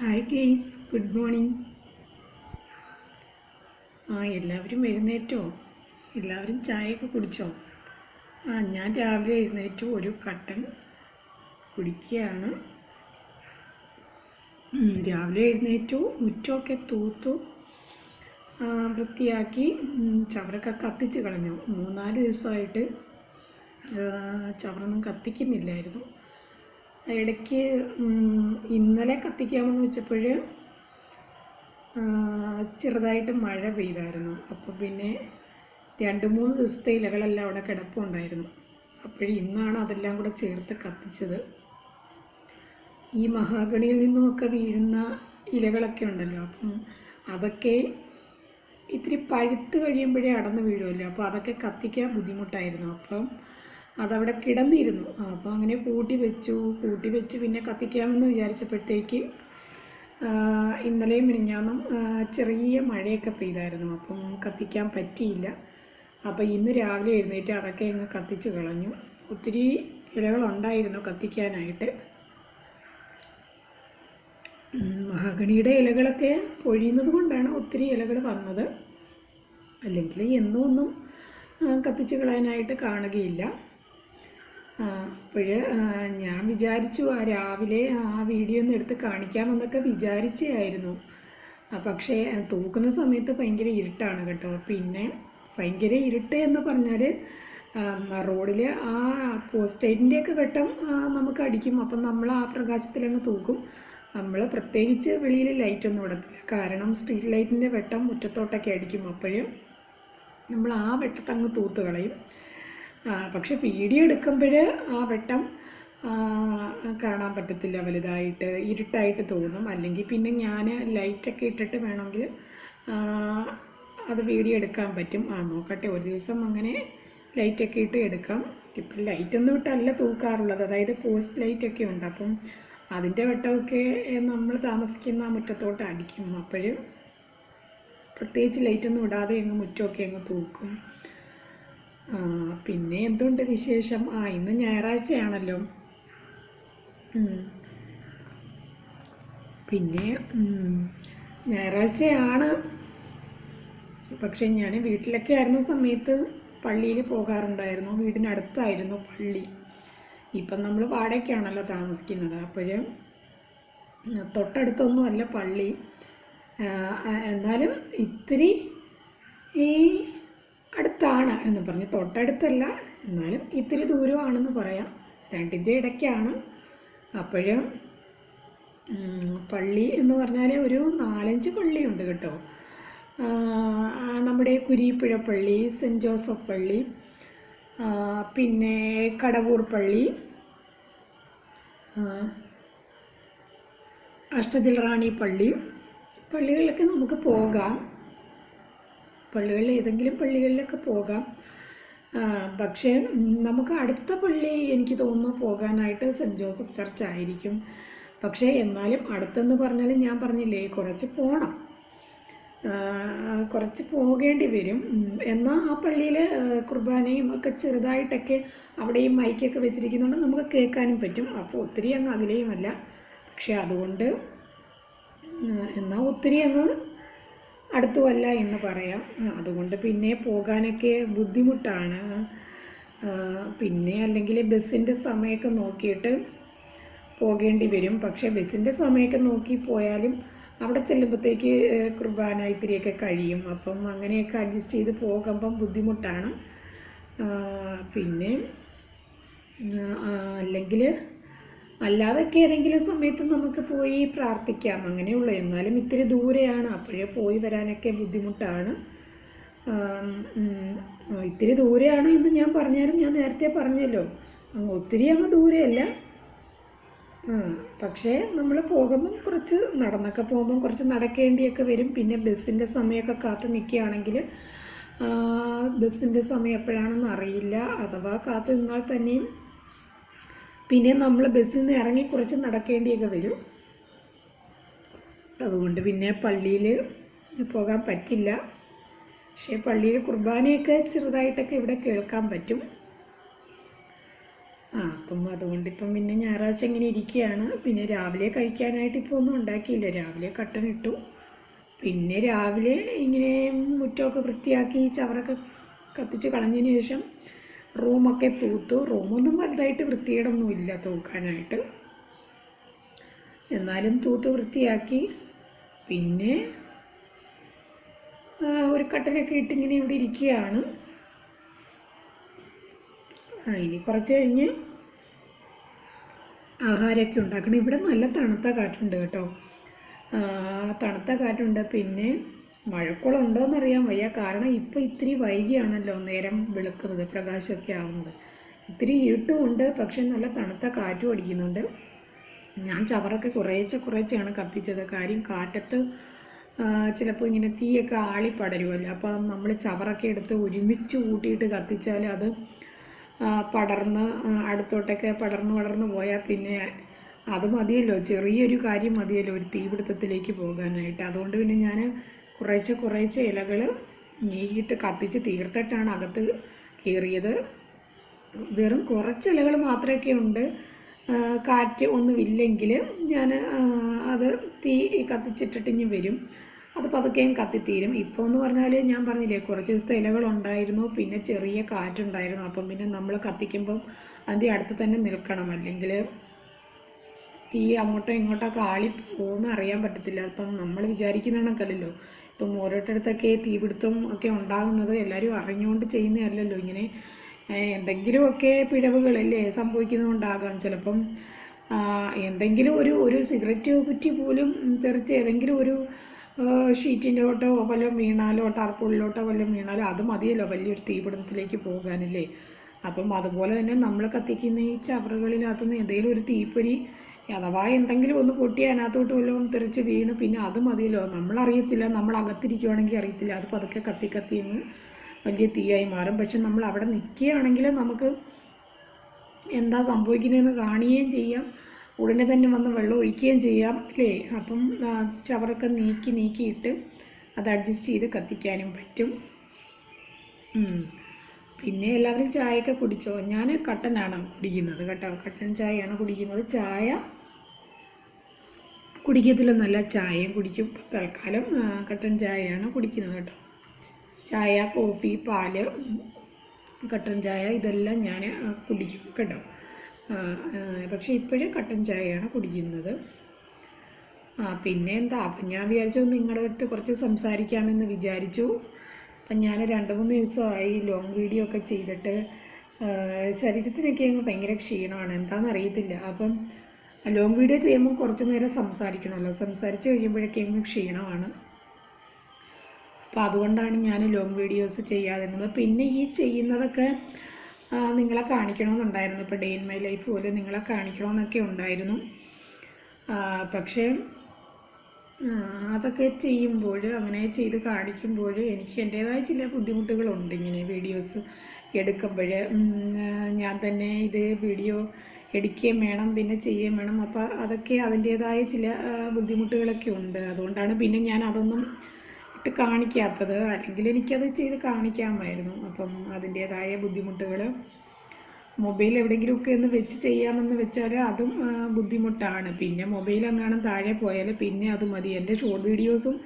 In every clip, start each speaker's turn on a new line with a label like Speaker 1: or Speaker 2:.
Speaker 1: Hi guys good morning ആ എല്ലാവരും എഴുന്നേറ്റോ? എല്ലാവരും ചായയൊക്കെ കുടിച്ചോ? ആ ഞാൻ രാവിലെ എഴുന്നേറ്റു. ഒരു കട്ടൻ കുടിക്കുകയാണ്. രാവിലെ എഴുന്നേറ്റു. മുറ്റമൊക്കെ തൂത്തു. വൃത്തിയാക്കി. ചവറൊക്കെ കത്തിച്ച് കളഞ്ഞു. മൂന്നാൽ ദിവസമായിട്ട് ചവറൊന്നും കത്തിക്കുന്നില്ലായിരുന്നു. ഇടയ്ക്ക് ഇന്നലെ കത്തിക്കാമെന്ന് വെച്ചപ്പോൾ ചെറുതായിട്ട് മഴ പെയ്തായിരുന്നു. അപ്പോൾ പിന്നെ രണ്ട് മൂന്ന് ദിവസത്തെ ഇലകളെല്ലാം അവിടെ കിടപ്പുണ്ടായിരുന്നു. അപ്പോൾ ഇന്നാണ് അതെല്ലാം കൂടെ ചേർത്ത് കത്തിച്ചത്. ഈ മഹാഗണിയിൽ നിന്നുമൊക്കെ വീഴുന്ന ഇലകളൊക്കെ ഉണ്ടല്ലോ അപ്പം അതൊക്കെ ഇത്തിരി പഴുത്ത് കഴിയുമ്പോഴേ അടന്ന് വീഴുമല്ലോ അപ്പോൾ അതൊക്കെ കത്തിക്കാൻ ബുദ്ധിമുട്ടായിരുന്നു. അപ്പം അതവിടെ കിടന്നിരുന്നു. അപ്പോൾ അങ്ങനെ കൂട്ടി വെച്ചു. കൂട്ടി വെച്ച് പിന്നെ കത്തിക്കാമെന്ന് വിചാരിച്ചപ്പോഴത്തേക്ക് ഇന്നലെയും മിനിഞ്ഞാന്നും ചെറിയ മഴയൊക്കെ പെയ്തായിരുന്നു. അപ്പം കത്തിക്കാൻ പറ്റിയില്ല. അപ്പോൾ ഇന്ന് രാവിലെ എഴുന്നേറ്റ് അതൊക്കെ അങ്ങ് കത്തിച്ച് കളഞ്ഞു. ഒത്തിരി ഇലകളുണ്ടായിരുന്നു കത്തിക്കാനായിട്ട്. മഹാഗണിയുടെ ഇലകളൊക്കെ പൊഴിയുന്നത് കൊണ്ടാണ് ഒത്തിരി ഇലകൾ വന്നത്. അല്ലെങ്കിൽ എന്നും ഒന്നും ആ, കത്തിച്ച് കളയാനായിട്ട് കാണുകയില്ല. അപ്പോൾ ഞാൻ വിചാരിച്ചു ആ രാവിലെ ആ വീഡിയോ ഒന്ന് എടുത്ത് കാണിക്കാമെന്നൊക്കെ വിചാരിച്ചായിരുന്നു പക്ഷേ തൂക്കുന്ന സമയത്ത് ഭയങ്കര ഇരുട്ടാണ് കേട്ടോ. പിന്നെ ഭയങ്കര ഇരുട്ട് എന്ന് പറഞ്ഞാൽ റോഡിൽ ആ പോസ്റ്റേറ്റിന്റെയൊക്കെ വെട്ടം നമുക്ക് അടിക്കും. അപ്പം നമ്മൾ ആ പ്രകാശത്തിലങ്ങ് തൂക്കും. നമ്മൾ പ്രത്യേകിച്ച് വെളിയിൽ ലൈറ്റൊന്നും ഇടത്തില്ല. കാരണം സ്ട്രീറ്റ് ലൈറ്റിന്റെ വെട്ടം മുറ്റത്തോട്ടൊക്കെ അടിക്കും. അപ്പോഴും നമ്മൾ ആ വെട്ടത്തങ്ങ് തൂത്ത് കളയും. പക്ഷെ വീഡിയോ എടുക്കുമ്പോൾ ആ വെട്ടം കാണാൻ പറ്റത്തില്ല വലുതായിട്ട് ഇരുട്ടായിട്ട് തോന്നും. അല്ലെങ്കിൽ പിന്നെ ഞാൻ ലൈറ്റൊക്കെ ഇട്ടിട്ട് വേണമെങ്കിൽ അത് വീഡിയോ എടുക്കാൻ പറ്റും. ആ നോക്കട്ടെ ഒരു ദിവസം അങ്ങനെ ലൈറ്റൊക്കെ ഇട്ട് എടുക്കാം. ഇപ്പം ലൈറ്റൊന്നും ഇട്ടല്ല തൂക്കാറുള്ളത്. അതായത് പോസ്റ്റ് ലൈറ്റൊക്കെ ഉണ്ട്. അപ്പം അതിന്റെ വെട്ടമൊക്കെ നമ്മൾ താമസിക്കുന്ന ആ മുറ്റത്തോട്ട് അടിക്കും. അപ്പോഴും പ്രത്യേകിച്ച് ലൈറ്റൊന്നും ഇടാതെ അങ്ങ് മുറ്റമൊക്കെ അങ്ങ് തൂക്കും. പിന്നെ എന്തുണ്ട് വിശേഷം? ആ ഇന്ന് ഞായറാഴ്ചയാണല്ലോ. പിന്നെ ഞായറാഴ്ചയാണ്. പക്ഷെ ഞാൻ വീട്ടിലൊക്കെ ആയിരുന്ന സമയത്ത് പള്ളിയിൽ പോകാറുണ്ടായിരുന്നു. വീടിനടുത്തായിരുന്നു പള്ളി. ഇപ്പം നമ്മൾ വാടകയ്ക്കാണല്ലോ താമസിക്കുന്നത്. അപ്പോഴും തൊട്ടടുത്തൊന്നും അല്ല പള്ളി എന്നാലും ഇത്തിരി ഈ അടുത്താണ് എന്ന് പറഞ്ഞ്. തൊട്ടടുത്തല്ല എന്നാലും ഇത്തിരി ദൂരമാണെന്ന് പറയാം. രണ്ടിന്റെ ഇടയ്ക്കാണ്. അപ്പോഴും പള്ളി എന്ന് പറഞ്ഞാൽ ഒരു നാലഞ്ച് പള്ളിയുണ്ട് കേട്ടോ. നമ്മുടെ കുരിപ്പുഴ പള്ളി സെന്റ് ജോസഫ് പള്ളി പിന്നെ കടവൂർ പള്ളി അഷ്ടജിൽറാണി പള്ളി. പള്ളികളിലൊക്കെ നമുക്ക് പോകാം. പള്ളികളിൽ ഏതെങ്കിലും പള്ളികളിലൊക്കെ പോകാം. പക്ഷേ നമുക്ക് അടുത്ത പള്ളി എനിക്ക് തോന്നുന്നു പോകാനായിട്ട് സെന്റ് ജോസഫ് ചർച്ച് ആയിരിക്കും. പക്ഷേ എന്നാലും അടുത്തെന്ന് പറഞ്ഞാൽ ഞാൻ പറഞ്ഞില്ലേ കുറച്ച് പോകണം കുറച്ച് പോകേണ്ടി വരും. എന്നാൽ ആ പള്ളിയിൽ കുർബാനയും ഒക്കെ ചെറുതായിട്ടൊക്കെ അവിടെയും മൈക്കൊക്കെ വെച്ചിരിക്കുന്നുണ്ട്. നമുക്ക് കേൾക്കാനും പറ്റും. അപ്പോൾ ഒത്തിരി അങ്ങ് അകലെയുമല്ല. പക്ഷേ അതുകൊണ്ട് എന്നാൽ ഒത്തിരി അങ്ങ് അടുത്തുമല്ല എന്ന് പറയാം. അതുകൊണ്ട് പിന്നെ പോകാനൊക്കെ ബുദ്ധിമുട്ടാണ്. പിന്നെ അല്ലെങ്കിൽ ബസ്സിന്റെ സമയമൊക്കെ നോക്കിയിട്ട് പോകേണ്ടി വരും. പക്ഷേ ബസ്സിന്റെ സമയമൊക്കെ നോക്കി പോയാലും അവിടെ ചെല്ലുമ്പോഴത്തേക്ക് കുർബാന ഇത്തിരിയൊക്കെ കഴിയും. അപ്പം അങ്ങനെയൊക്കെ അഡ്ജസ്റ്റ് ചെയ്ത് പോകുമ്പം ബുദ്ധിമുട്ടാണ്. പിന്നെ അല്ലെങ്കിൽ അല്ലാതൊക്കെ ഏതെങ്കിലും സമയത്ത് നമുക്ക് പോയി പ്രാർത്ഥിക്കാം. അങ്ങനെയുള്ളൂ. എന്നാലും ഇത്തിരി ദൂരെയാണ്. അപ്പോഴേ പോയി വരാനൊക്കെ ബുദ്ധിമുട്ടാണ്. ഇത്തിരി ദൂരെയാണ് എന്ന് ഞാൻ പറഞ്ഞാലും ഞാൻ നേരത്തെ പറഞ്ഞല്ലോ. ഒത്തിരി അങ്ങ് ദൂരെയല്ല. പക്ഷേ നമ്മൾ പോകുമ്പം കുറച്ച് നടന്നൊക്കെ പോകുമ്പം കുറച്ച് നടക്കേണ്ടിയൊക്കെ വരും. പിന്നെ ബസ്സിന്റെ സമയമൊക്കെ കാത്തു നിൽക്കുകയാണെങ്കിൽ ബസ്സിന്റെ സമയം എപ്പോഴാണെന്ന് അറിയില്ല. അഥവാ കാത്തു നിന്നാൽ തന്നെയും പിന്നെ നമ്മൾ ബസ്സിൽ നിന്ന് ഇറങ്ങി കുറച്ച് നടക്കേണ്ടിയൊക്കെ വരും. അതുകൊണ്ട് പിന്നെ പള്ളിയിൽ പോകാൻ പറ്റില്ല. പക്ഷേ പള്ളിയിൽ കുർബാനയൊക്കെ ചെറുതായിട്ടൊക്കെ ഇവിടെ കേൾക്കാൻ പറ്റും. ആ അപ്പം അതുകൊണ്ട് ഇപ്പം പിന്നെ ഞായറാഴ്ച ഇങ്ങനെ ഇരിക്കുകയാണ്. പിന്നെ രാവിലെ കഴിക്കാനായിട്ട് ഇപ്പോൾ ഒന്നും ഉണ്ടാക്കിയില്ല. രാവിലെ കട്ടൻ ഇട്ടു. പിന്നെ രാവിലെ ഇങ്ങനെ മുറ്റമൊക്കെ വൃത്തിയാക്കി ചവറൊക്കെ കത്തിച്ച് കളഞ്ഞതിന് ശേഷം റൂമൊക്കെ തൂത്തു. റൂമൊന്നും വലുതായിട്ട് വൃത്തികേടൊന്നുമില്ല തൂക്കാനായിട്ട്. എന്നാലും തൂത്ത് വൃത്തിയാക്കി. പിന്നെ ഒരു കട്ടനൊക്കെ ഇട്ടിങ്ങനെ ഇവിടെ ഇരിക്കുകയാണ്. ആ ഇനി കുറച്ച് കഴിഞ്ഞ് ആഹാരമൊക്കെ ഉണ്ടാക്കണം. ഇവിടെ നല്ല തണുത്ത കാറ്റുണ്ട് കേട്ടോ. തണുത്ത കാറ്റുണ്ട്. പിന്നെ മഴക്കുളം ഉണ്ടോയെന്നറിയാൻ വയ്യ. കാരണം ഇപ്പോൾ ഇത്തിരി വൈകിയാണല്ലോ നേരം വെളുക്കുന്നത് പ്രകാശമൊക്കെ ആവുന്നത്. ഇത്തിരി ഇരുട്ടുമുണ്ട് പക്ഷെ നല്ല തണുത്ത കാറ്റും അടിക്കുന്നുണ്ട്. ഞാൻ ചവറൊക്കെ കുറേശ്ശെ കുറേശ്ശെയാണ് കത്തിച്ചത്. കാര്യം കാറ്റത്ത് ചിലപ്പോൾ ഇങ്ങനെ തീയൊക്കെ ആളി പടരുമല്ലോ അപ്പോൾ നമ്മൾ ചവറൊക്കെ എടുത്ത് ഒരുമിച്ച് കൂട്ടിയിട്ട് കത്തിച്ചാൽ അത് പടർന്ന് അടുത്തോട്ടൊക്കെ പടർന്ന് പടർന്ന് പോയാൽ പിന്നെ അത് മതിയല്ലോ. ചെറിയൊരു കാര്യം മതിയല്ലോ ഒരു തീപിടുത്തത്തിലേക്ക് പോകാനായിട്ട്. അതുകൊണ്ട് പിന്നെ ഞാൻ കുറേശ്ശെ കുറേശ്ശെ ഇലകൾ നീക്കിയിട്ട് കത്തിച്ച് തീർത്തിട്ടാണ് അകത്ത് കീറിയത്. വെറും കുറച്ച് ഇലകൾ മാത്രമൊക്കെ ഉണ്ട്. കാറ്റ് ഒന്നുമില്ലെങ്കിൽ ഞാൻ അത് തീ കത്തിച്ചിട്ടിട്ട് ഇനി വരും. അത് പതുക്കെയും കത്തിത്തീരും. ഇപ്പോൾ എന്ന് പറഞ്ഞാൽ ഞാൻ പറഞ്ഞില്ലേ കുറച്ച് ദിവസത്തെ ഇലകളുണ്ടായിരുന്നു പിന്നെ ചെറിയ കാറ്റുണ്ടായിരുന്നു. അപ്പം പിന്നെ നമ്മൾ കത്തിക്കുമ്പം അതിന്റെ അടുത്ത് തന്നെ നിൽക്കണം. അല്ലെങ്കിൽ തീ അങ്ങോട്ടോ ഇങ്ങോട്ടൊക്കെ കാളി പോകുന്ന അറിയാൻ പറ്റത്തില്ല. അപ്പം നമ്മൾ വിചാരിക്കുന്ന കണക്കല്ലല്ലോ. ഇപ്പം ഓരോരുത്തരത്തൊക്കെ തീപിടുത്തം ഒക്കെ ഉണ്ടാകുന്നത് എല്ലാവരും അറിഞ്ഞുകൊണ്ട് ചെയ്യുന്നതല്ലല്ലോ. ഇങ്ങനെ എന്തെങ്കിലുമൊക്കെ പിഴവുകളല്ലേ സംഭവിക്കുന്നതുകൊണ്ടാകാം ചിലപ്പം എന്തെങ്കിലും ഒരു ഒരു സിഗരറ്റ് കുറ്റി പോലും തെറിച്ച് ഏതെങ്കിലും ഒരു ഷീറ്റിലോട്ടോ വല്ലതും വീണാലോ ടാർപ്പുള്ളിലോട്ടോ വല്ലതും വീണാലോ അത് മതിയല്ലോ വലിയൊരു തീപിടുത്തത്തിലേക്ക് പോകാനല്ലേ. അപ്പം അതുപോലെ തന്നെ നമ്മൾ കത്തിക്കുന്ന ഈ ചവറുകളിനകത്തുനിന്ന് എന്തെങ്കിലും ഒരു തീപ്പൊരി അഥവാ എന്തെങ്കിലും ഒന്ന് പൊട്ടി അതിനകത്തോട്ട് വല്ലതും തെറിച്ച് വീണ് പിന്നെ അത് മതിയല്ലോ. നമ്മളറിയത്തില്ല. നമ്മൾ അകത്തിരിക്കുവാണെങ്കിൽ അറിയത്തില്ല. അത് പതുക്കെ കത്തി കത്തി അങ്ങ് വലിയ തീയായി മാറും. പക്ഷെ നമ്മൾ അവിടെ നിൽക്കുകയാണെങ്കിൽ നമുക്ക് എന്താ സംഭവിക്കുന്നതെന്ന് കാണുകയും ചെയ്യാം. ഉടനെ തന്നെ വന്ന് വെള്ളം ഒഴിക്കുകയും ചെയ്യാം. അല്ലേ? അപ്പം ചവറൊക്കെ നീക്കി നീക്കിയിട്ട് അത് അഡ്ജസ്റ്റ് ചെയ്ത് കത്തിക്കാനും പറ്റും. പിന്നെ എല്ലാവരും ചായയൊക്കെ കുടിച്ചോ? ഞാൻ കട്ടനാണ് കുടിക്കുന്നത് കേട്ടോ. കട്ടൻ ചായയാണ് കുടിക്കുന്നത്. ചായ കുടിക്കത്തില്ലെന്നല്ല ചായയും കുടിക്കും. തൽക്കാലം കട്ടൻ ചായയാണ് കുടിക്കുന്നത് കേട്ടോ. ചായ കോഫി പാൽ കട്ടൻ ചായ ഇതെല്ലാം ഞാൻ കുടിക്കും കേട്ടോ. പക്ഷേ ഇപ്പോഴും കട്ടൻ ചായയാണ് കുടിക്കുന്നത്. ആ പിന്നെ എന്താ അപ്പം ഞാൻ വിചാരിച്ചു നിങ്ങളുടെ അടുത്ത് കുറച്ച് സംസാരിക്കാമെന്ന് വിചാരിച്ചു. അപ്പം ഞാൻ രണ്ട് മൂന്ന് ദിവസമായി ലോങ് വീഡിയോ ഒക്കെ ചെയ്തിട്ട് ശരീരത്തിനൊക്കെ അങ്ങ് ഭയങ്കര ക്ഷീണമാണ്. എന്താണെന്ന് അറിയത്തില്ല. അപ്പം ലോങ് വീഡിയോ ചെയ്യുമ്പോൾ കുറച്ച് നേരം സംസാരിക്കണമല്ലോ. സംസാരിച്ച് കഴിയുമ്പോഴൊക്കെ ക്ഷീണമാണ്. അപ്പോൾ അതുകൊണ്ടാണ് ഞാൻ ലോങ് വീഡിയോസ് ചെയ്യാതിരുന്നത്. പിന്നെ ഈ ചെയ്യുന്നതൊക്കെ നിങ്ങളെ കാണിക്കണമെന്നുണ്ടായിരുന്നു. ഇപ്പോൾ ഡേ ഇൻ മൈ ലൈഫ് പോലെ നിങ്ങളെ കാണിക്കണമെന്നൊക്കെ ഉണ്ടായിരുന്നു. പക്ഷേ അതൊക്കെ ചെയ്യുമ്പോൾ അങ്ങനെ ചെയ്ത് കാണിക്കുമ്പോൾ എനിക്ക് എന്റേതായ ചില ബുദ്ധിമുട്ടുകളുണ്ട് ഇങ്ങനെ വീഡിയോസ് എടുക്കുമ്പോൾ. ഞാൻ തന്നെ ഇത് വീഡിയോ എടുക്കുകയും വേണം പിന്നെ ചെയ്യുകയും വേണം. അപ്പോൾ അതൊക്കെ അതിന്റേതായ ചില ബുദ്ധിമുട്ടുകളൊക്കെ ഉണ്ട്. അതുകൊണ്ടാണ് പിന്നെ ഞാൻ അതൊന്നും ഇട്ട് കാണിക്കാത്തത്. അല്ലെങ്കിൽ എനിക്കത് ചെയ്ത് കാണിക്കാമായിരുന്നു. അപ്പം അതിന്റേതായ ബുദ്ധിമുട്ടുകൾ മൊബൈൽ എവിടെയെങ്കിലുമൊക്കെ ഒന്ന് വെച്ച് ചെയ്യാമെന്ന് വെച്ചാൽ അതും ബുദ്ധിമുട്ടാണ്. പിന്നെ മൊബൈൽ എങ്ങാനും താഴെ പോയാൽ പിന്നെ അത് മതി. എന്റെ ഷോർട്ട് വീഡിയോസും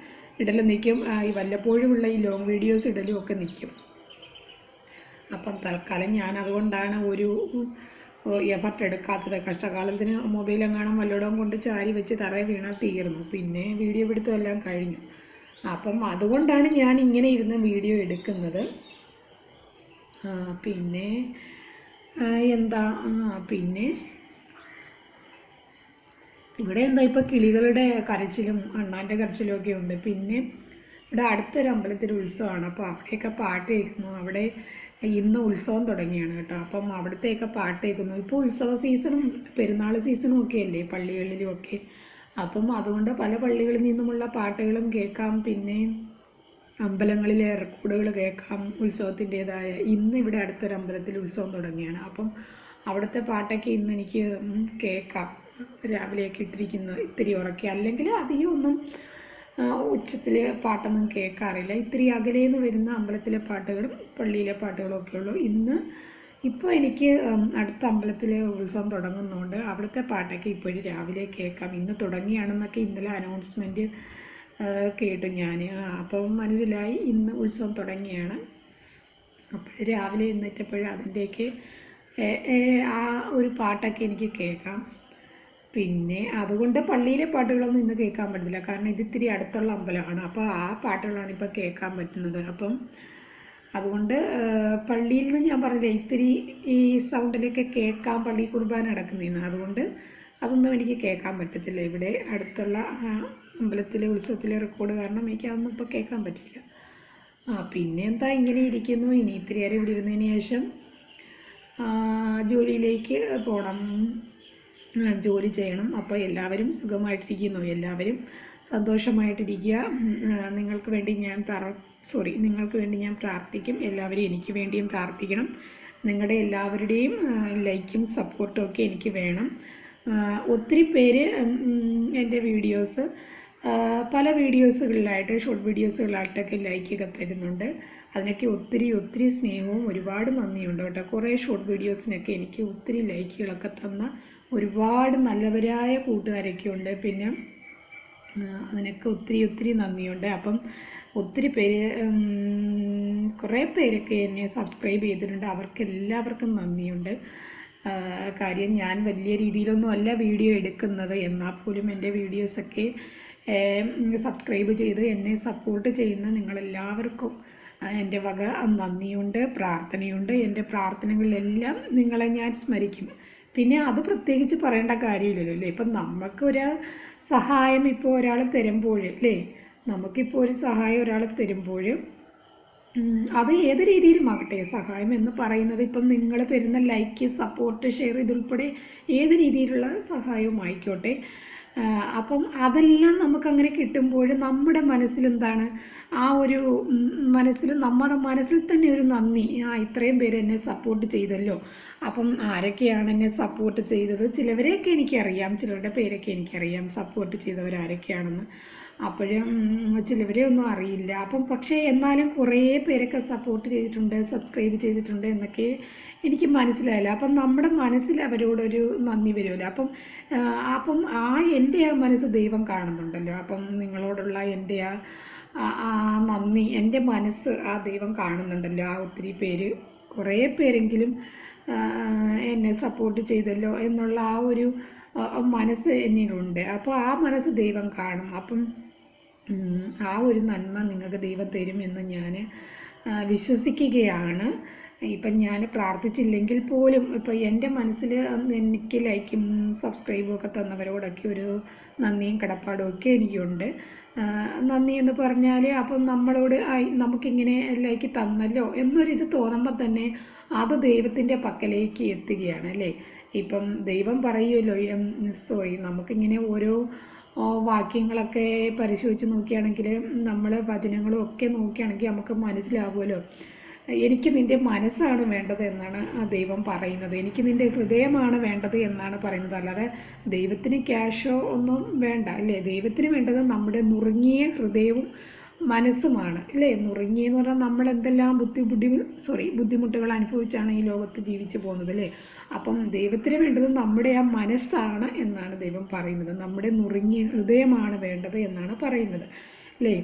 Speaker 1: ഇടൽ നിൽക്കും ഈ വല്ലപ്പോഴുമുള്ള ഈ ലോങ് വീഡിയോസ് ഇടലും ഒക്കെ നിൽക്കും അപ്പം തൽക്കാലം ഞാൻ അതുകൊണ്ടാണ് ഒരു എഫർട്ട് എടുക്കാത്തത് കഷ്ടകാലത്തിന് മൊബൈലും എങ്ങാനും വല്ലയിടവും കൊണ്ട് ചാരി വെച്ച് തറയിൽ വീണാൽ തീർന്നു. പിന്നെ വീഡിയോ പിടുത്തമെല്ലാം കഴിഞ്ഞു. അപ്പം അതുകൊണ്ടാണ് ഞാൻ ഇങ്ങനെ ഇരുന്ന് വീഡിയോ എടുക്കുന്നത്. പിന്നെ എന്താ? പിന്നെ ഇവിടെ എന്താ ഇപ്പോൾ കിളികളുടെ കരച്ചിലും അണ്ണാന്റെ കരച്ചിലും ഒക്കെ ഉണ്ട്. പിന്നെ ഇവിടെ അടുത്തൊരു അമ്പലത്തിൽ ഉത്സവമാണ്. അപ്പോൾ അവിടെയൊക്കെ പാട്ട് കേൾക്കുന്നു. അവിടെ ഇന്ന് ഉത്സവം തുടങ്ങിയാണ് കേട്ടോ. അപ്പം അവിടുത്തെയൊക്കെ പാട്ട് കേൾക്കുന്നു ഇപ്പോൾ ഉത്സവ സീസണും പെരുന്നാൾ സീസണും ഒക്കെ അല്ലേ? പള്ളികളിലും ഒക്കെ. അപ്പം അതുകൊണ്ട് പല പള്ളികളിൽ നിന്നുമുള്ള പാട്ടുകളും കേൾക്കാം. പിന്നെ അമ്പലങ്ങളിലെ റെക്കോർഡുകൾ കേൾക്കാം. ഉത്സവത്തിന്റേതായ ഇന്ന് ഇവിടെ അടുത്തൊരു അമ്പലത്തിൽ ഉത്സവം തുടങ്ങിയാണ്. അപ്പം അവിടുത്തെ പാട്ടൊക്കെ ഇന്ന് എനിക്ക് കേൾക്കാം. രാവിലെയൊക്കെ ഇട്ടിരിക്കുന്ന. ഇത്തിരി ഉറക്കി. അല്ലെങ്കിൽ അധികം ഒന്നും ഉച്ചത്തിൽ പാട്ടൊന്നും കേൾക്കാറില്ല. ഇത്തിരി അകലേന്ന് വരുന്ന അമ്പലത്തിലെ പാട്ടുകളും പള്ളിയിലെ പാട്ടുകളും ഒക്കെ ഉള്ളൂ. ഇന്ന് ഇപ്പോൾ എനിക്ക് അടുത്ത അമ്പലത്തിലെ ഉത്സവം തുടങ്ങുന്നതുകൊണ്ട് അവിടുത്തെ പാട്ടൊക്കെ ഇപ്പോഴും രാവിലെ കേൾക്കാം. ഇന്ന് തുടങ്ങിയാണെന്നൊക്കെ ഇന്നലെ അനൗൺസ്മെന്റ് കേട്ടു ഞാൻ അപ്പം മനസ്സിലായി ഇന്ന് ഉത്സവം തുടങ്ങിയാണ്. അപ്പോൾ രാവിലെ എഴുന്നേറ്റപ്പോഴും അതിന്റെയൊക്കെ ആ ഒരു പാട്ടൊക്കെ എനിക്ക് കേൾക്കാം. പിന്നെ അതുകൊണ്ട് പള്ളിയിലെ പാട്ടുകളൊന്നും ഇന്ന് കേൾക്കാൻ പറ്റില്ല കാരണം ഇത് ഇത്തിരി അടുത്തുള്ള അമ്പലമാണ്. അപ്പോൾ ആ പാട്ടുകളാണ് ഇപ്പോൾ കേൾക്കാൻ പറ്റുന്നത്. അപ്പം അതുകൊണ്ട് പള്ളിയിൽ നിന്ന് ഞാൻ പറഞ്ഞില്ല ഇത്തിരി ഈ സൗണ്ടിലൊക്കെ കേൾക്കാം പള്ളി കുർബാന നടക്കുന്നതെന്ന് അതുകൊണ്ട് അതൊന്നും എനിക്ക് കേൾക്കാൻ പറ്റത്തില്ല. ഇവിടെ അടുത്തുള്ള അമ്പലത്തിലെ ഉത്സവത്തിലെ റെക്കോർഡ് കാരണം എനിക്ക് അതൊന്നും ഇപ്പോൾ കേൾക്കാൻ പറ്റില്ല. ആ പിന്നെ എന്താ ഇങ്ങനെ ഇരിക്കുന്നു. ഇനി ഇത്തിരി ഇവിടെ ഇരുന്നതിന് ശേഷം ജോലിയിലേക്ക് പോകണം ജോലി ചെയ്യണം. അപ്പോൾ എല്ലാവരും സുഖമായിട്ടിരിക്കുന്നു. എല്ലാവരും സന്തോഷമായിട്ടിരിക്കുക. നിങ്ങൾക്ക് വേണ്ടി ഞാൻ സോറി നിങ്ങൾക്ക് വേണ്ടി ഞാൻ പ്രാർത്ഥിക്കും. എല്ലാവരും എനിക്ക് വേണ്ടിയും പ്രാർത്ഥിക്കണം. നിങ്ങളുടെ എല്ലാവരുടെയും ലൈക്കും സപ്പോർട്ടും ഒക്കെ എനിക്ക് വേണം. ഒത്തിരി പേര് എന്റെ വീഡിയോസ് പല വീഡിയോസുകളിലായിട്ട് ഷോർട്ട് വീഡിയോസുകളായിട്ടൊക്കെ ലൈക്കൊക്കെ തരുന്നുണ്ട്. അതിനൊക്കെ ഒത്തിരി ഒത്തിരി സ്നേഹവും ഒരുപാട് നന്ദിയുണ്ട് കേട്ടോ. കുറേ ഷോർട്ട് വീഡിയോസിനൊക്കെ എനിക്ക് ഒത്തിരി ലൈക്കുകളൊക്കെ തന്ന ഒരുപാട് നല്ലവരായ കൂട്ടുകാരൊക്കെ ഉണ്ട് പിന്നെ അതിനൊക്കെ ഒത്തിരി ഒത്തിരി നന്ദിയുണ്ട്. അപ്പം ഒത്തിരി പേര് കുറേ പേരൊക്കെ എന്നെ സബ്സ്ക്രൈബ് ചെയ്തിട്ടുണ്ട്. അവർക്ക് എല്ലാവർക്കും നന്ദിയുണ്ട് കാര്യം ഞാൻ വലിയ രീതിയിലൊന്നും അല്ല വീഡിയോ എടുക്കുന്നത്. എന്നാൽ പോലും എന്റെ വീഡിയോസൊക്കെ സബ്സ്ക്രൈബ് ചെയ്ത് എന്നെ സപ്പോർട്ട് ചെയ്യുന്ന നിങ്ങളെല്ലാവർക്കും എന്റെ വക നന്ദിയുണ്ട് പ്രാർത്ഥനയുണ്ട്. എന്റെ പ്രാർത്ഥനകളിലെല്ലാം നിങ്ങളെ ഞാൻ സ്മരിക്കും. പിന്നെ അത് പ്രത്യേകിച്ച് പറയേണ്ട കാര്യമില്ലല്ലോ അല്ലേ? ഇപ്പം നമുക്കൊരു സഹായം ഇപ്പോൾ ഒരാൾ തരുമ്പോൾ അല്ലേ? നമുക്കിപ്പോൾ ഒരു സഹായം ഒരാൾ തരുമ്പോൾ അത് ഏത് രീതിയിലും ആകട്ടെ സഹായം എന്ന് പറയുന്നത് ഇപ്പം നിങ്ങൾ തരുന്ന ലൈക്ക് സപ്പോർട്ട് ഷെയർ ഇതുൾപ്പെടെ ഏത് രീതിയിലുള്ള സഹായവും ആയിക്കോട്ടെ അപ്പം അതെല്ലാം നമുക്കങ്ങനെ കിട്ടുമ്പോൾ നമ്മുടെ മനസ്സിലെന്താണ്? ആ ഒരു മനസ്സിൽ നമ്മുടെ മനസ്സിൽ തന്നെ ഒരു നന്ദി. ആ ഇത്രയും പേര് എന്നെ സപ്പോർട്ട് ചെയ്തല്ലോ. അപ്പം ആരൊക്കെയാണ് എന്നെ സപ്പോർട്ട് ചെയ്തത്? ചിലവരെയൊക്കെ എനിക്കറിയാം. ചിലരുടെ പേരൊക്കെ എനിക്കറിയാം. സപ്പോർട്ട് ചെയ്തവർ ആരൊക്കെയാണെന്ന് അപ്പോഴും ചിലവരെ ഒന്നും അറിയില്ല. അപ്പം പക്ഷേ എന്നാലും കുറേ പേരൊക്കെ സപ്പോർട്ട് ചെയ്തിട്ടുണ്ട് സബ്സ്ക്രൈബ് ചെയ്തിട്ടുണ്ട് എന്നൊക്കെ എനിക്ക് മനസ്സിലായില്ല. അപ്പം നമ്മുടെ മനസ്സിൽ അവരോടൊരു നന്ദി വരുമല്ലോ അപ്പം അപ്പം ആ എന്റെ ആ മനസ്സ് ദൈവം കാണുന്നുണ്ടല്ലോ. അപ്പം നിങ്ങളോടുള്ള എന്റെ ആ- ആ നന്ദി എന്റെ മനസ്സ് ആ ദൈവം കാണുന്നുണ്ടല്ലോ. ആ ഒത്തിരി പേര് കുറേ പേരെങ്കിലും എന്നെ സപ്പോർട്ട് ചെയ്തല്ലോ എന്നുള്ള ആ ഒരു മനസ്സ് എന്നിലുണ്ട്. അപ്പോൾ ആ മനസ്സ് ദൈവം കാണും. അപ്പം ആ ഒരു നന്മ നിങ്ങൾക്ക് ദൈവം തരുമെന്ന് ഞാൻ വിശ്വസിക്കുകയാണ്. ഇപ്പം ഞാൻ പ്രാർത്ഥിച്ചില്ലെങ്കിൽ പോലും ഇപ്പം എന്റെ മനസ്സിൽ എനിക്ക് ലൈക്കും സബ്സ്ക്രൈബും ഒക്കെ തന്നവരോടൊക്കെ ഒരു നന്ദിയും കടപ്പാടും ഒക്കെ എനിക്കുണ്ട്. നന്ദി എന്ന് പറഞ്ഞാൽ അപ്പം നമ്മളോട് നമുക്കിങ്ങനെ ലൈക്ക് തന്നല്ലോ എന്നൊരിത് തോന്നുമ്പോൾ തന്നെ അത് ദൈവത്തിന്റെ പക്കലേക്ക് എത്തുകയാണ് അല്ലേ? ഇപ്പം ദൈവം പറയുമല്ലോ സോറി നമുക്കിങ്ങനെ ഓരോ വാക്യങ്ങളൊക്കെ പരിശോധിച്ച് നോക്കുകയാണെങ്കിൽ നമ്മൾ വചനങ്ങളും ഒക്കെ നോക്കുകയാണെങ്കിൽ നമുക്ക് മനസ്സിലാവുമല്ലോ. എനിക്ക് നിന്റെ മനസ്സാണ് വേണ്ടത് എന്നാണ് ദൈവം പറയുന്നത്. എനിക്ക് നിന്റെ ഹൃദയമാണ് വേണ്ടത് എന്നാണ് പറയുന്നത്. അല്ലാതെ ദൈവത്തിന് ക്യാഷോ ഒന്നും വേണ്ട അല്ലേ? ദൈവത്തിന് വേണ്ടത് നമ്മുടെ നുറുങ്ങിയ ഹൃദയവും മനസ്സുമാണ് അല്ലേ? നുറുങ്ങിയെന്ന് പറഞ്ഞാൽ നമ്മൾ എന്തെല്ലാം ബുദ്ധി ബുദ്ധി സോറി ബുദ്ധിമുട്ടുകൾ അനുഭവിച്ചാണ് ഈ ലോകത്ത് ജീവിച്ചു പോകുന്നത് അല്ലേ? അപ്പം ദൈവത്തിന് വേണ്ടത് നമ്മുടെ ആ മനസ്സാണ് എന്നാണ് ദൈവം പറയുന്നത്. നമ്മുടെ നുറുങ്ങിയ ഹൃദയമാണ് വേണ്ടത് എന്നാണ് പറയുന്നത് അല്ലേ?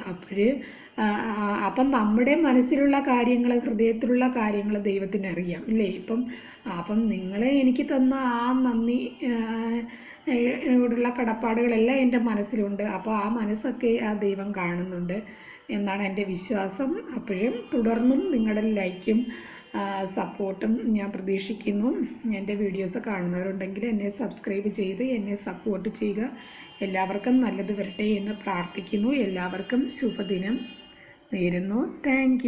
Speaker 1: അപ്പോൾ അപ്പം നമ്മുടെ മനസ്സിലുള്ള കാര്യങ്ങൾ ഹൃദയത്തിലുള്ള കാര്യങ്ങൾ ദൈവത്തിന് അറിയാം അല്ലേ ഇപ്പം അപ്പം നിങ്ങളെ എനിക്ക് തന്ന ആ നന്ദി ഉള്ള കടപ്പാടുകളെല്ലാം എന്റെ മനസ്സിലുണ്ട്. അപ്പോൾ ആ മനസ്സൊക്കെ ആ ദൈവം കാണുന്നുണ്ട് എന്നാണ് എന്റെ വിശ്വാസം. അപ്പോഴും തുടർന്നും നിങ്ങളുടെ ലൈക്കും സപ്പോർട്ടും ഞാൻ പ്രതീക്ഷിക്കുന്നു. എന്റെ വീഡിയോസ് കാണുന്നവരുണ്ടെങ്കിൽ എന്നെ സബ്സ്ക്രൈബ് ചെയ്ത് എന്നെ സപ്പോർട്ട് ചെയ്യുക. എല്ലാവർക്കും നല്ലത് വരട്ടെ എന്ന് പ്രാർത്ഥിക്കുന്നു. എല്ലാവർക്കും ശുഭദിനം നേരുന്നു. താങ്ക്